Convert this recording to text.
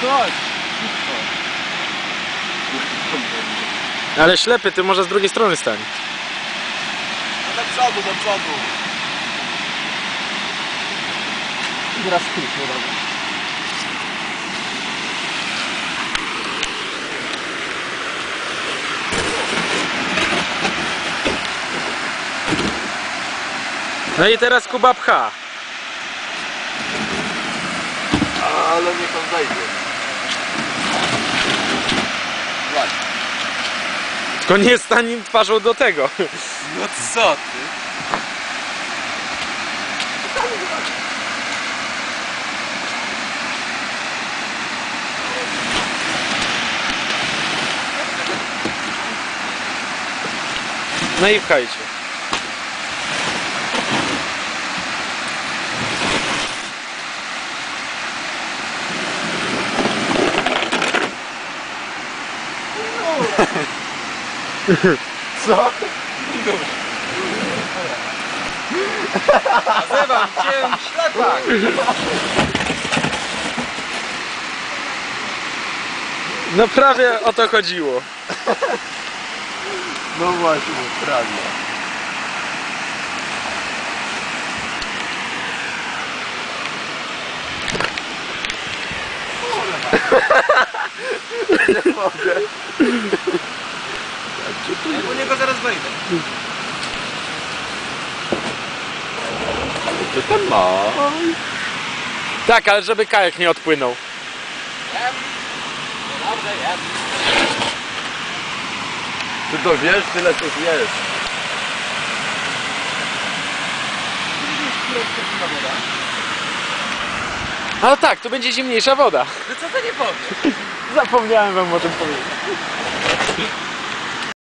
Chodź. Ale ślepy, ty może z drugiej strony stań. No do przodu, do przodu. Teraz no. No i teraz Kuba pcha. Ale niech on zejdzie. Tylko nie stań twarzą do tego. No co ty? No i pchajcie. Co? Nazywam cię ślepak. No prawie o to chodziło. No właśnie, prawie. Nie mogę. U niego zaraz wejdę. Co tam ma? Tak, ale żeby kajak nie odpłynął. Dobrze, jest. Ty to wiesz, tyle to wiesz. Ale tak, tu będzie zimniejsza woda. No co to nie powiesz? Zapomniałem wam o tym powiedzieć.